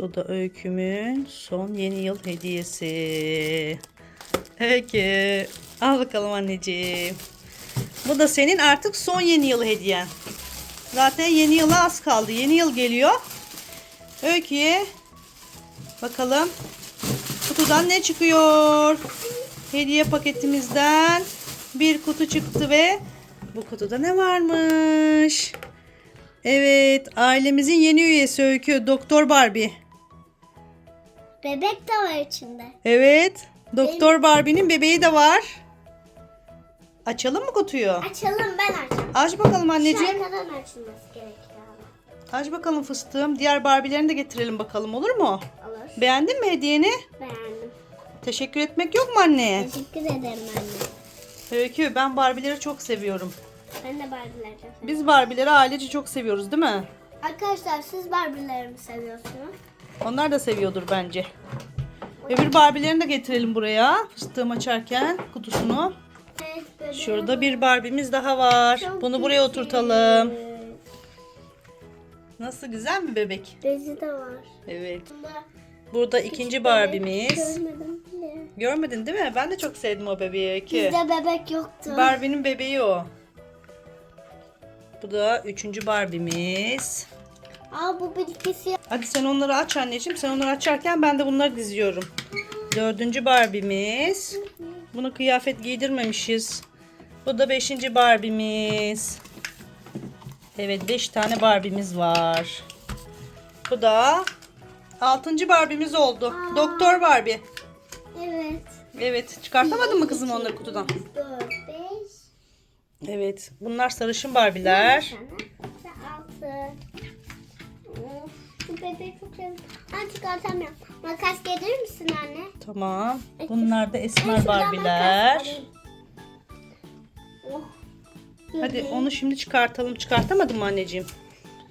Bu da Öyküm'ün son yeni yıl hediyesi. Öykü. Al bakalım anneciğim. Bu da senin artık son yeni yıl hediyen. Zaten yeni yıla az kaldı. Yeni yıl geliyor. Öykü'ye bakalım kutudan ne çıkıyor? Hediye paketimizden bir kutu çıktı ve bu kutuda ne varmış? Evet, ailemizin yeni üyesi Öykü, Doktor Barbie. Bebek de var içinde. Evet, Doktor Barbie'nin bebeği de var. Açalım mı kutuyu? Açalım ben açayım. Aç bakalım anneciğim. Şu arkadan açılması gerekiyor. Aç bakalım fıstığım. Diğer Barbie'lerini de getirelim bakalım olur mu? Olur. Beğendin mi hediyeni? Beğendim. Teşekkür etmek yok mu anneye? Teşekkür ederim anne. Öykü, ben Barbie'leri çok seviyorum. Ben de Barbie'leri seviyorum. Biz Barbie'leri ailece çok seviyoruz değil mi? Arkadaşlar siz Barbie'leri mi seviyorsunuz? Onlar da seviyordur bence. Öbür Barbie'lerini de getirelim buraya. Fıstığım açarken kutusunu. Şurada bir Barbie'miz daha var. Bunu buraya oturtalım. Nasıl güzel mi bebek? Bezi de var. Evet. Burada ikinci Barbie'miz. Görmedim bile. Görmedin değil mi? Ben de çok sevdim o bebeği. Öykü. Bizde bebek yoktu. Barbie'nin bebeği o. Bu da üçüncü Barbie'miz. Aa bu bir ikisi. Hadi sen onları aç anneciğim. Sen onları açarken ben de bunları diziyorum. Dördüncü Barbie'miz. Bunu kıyafet giydirmemişiz. Bu da beşinci Barbie'miz. Evet beş tane Barbie'miz var. Bu da altıncı Barbie'miz oldu. Aa. Doktor Barbie. Evet. Evet çıkartamadın mı kızım onları kutudan? 4, 5, Evet bunlar sarışın Barbie'ler. Altı. Çok seviyorum. Ben çıkartamıyorum. Makas gelir misin anne? Tamam. Bunlar da esmer alayım. Oh. Hadi onu şimdi çıkartalım. Çıkartamadın mı anneciğim?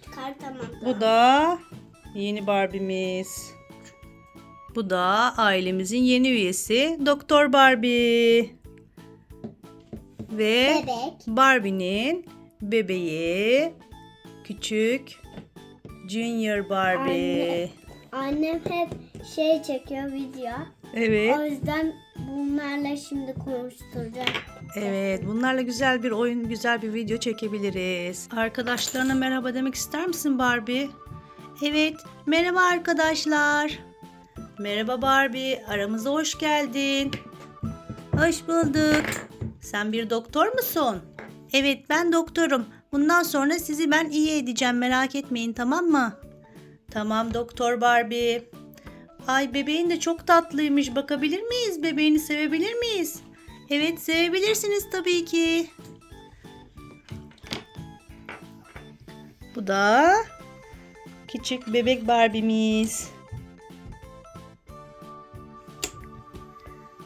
Çıkartamam. Bu da yeni Barbie'miz. Bu da ailemizin yeni üyesi Doktor Barbie. Ve Bebek. Barbie'nin bebeği küçük Junior Barbie. Annem hep şey çekiyor video. Evet. O yüzden bunlarla şimdi konuşturacağım. Evet, bunlarla güzel bir oyun, güzel bir video çekebiliriz. Arkadaşlarına merhaba demek ister misin Barbie? Evet, merhaba arkadaşlar. Merhaba Barbie, aramıza hoş geldin. Hoş bulduk. Sen bir doktor musun? Evet, ben doktorum. Bundan sonra sizi ben iyi edeceğim, merak etmeyin tamam mı? Tamam doktor Barbie. Ay bebeğin de çok tatlıymış. Bakabilir miyiz? Bebeğini sevebilir miyiz? Evet sevebilirsiniz tabii ki. Bu da küçük bebek Barbie'miz.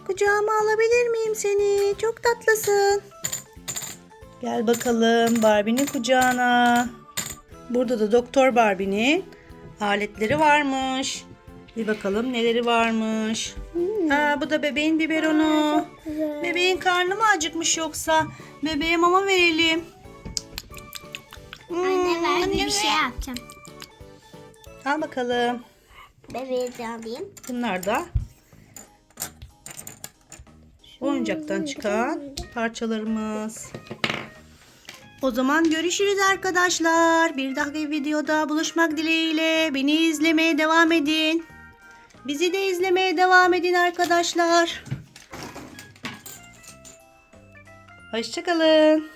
Kucağıma alabilir miyim seni? Çok tatlısın. Gel bakalım Barbie'nin kucağına. Burada da Doktor Barbie'nin aletleri varmış. Bir bakalım neleri varmış. Aa, bu da bebeğin biberonu. Bebeğin karnı mı acıkmış yoksa? Bebeğe mama verelim. Anne Hmm, verdiği anne bir şey yapacağım. Al bakalım. Bebeği de alayım. Bunlar da oyuncaktan çıkan parçalarımız. O zaman görüşürüz arkadaşlar. Bir dahaki videoda buluşmak dileğiyle beni izlemeye devam edin. Bizi de izlemeye devam edin arkadaşlar. Hoşçakalın.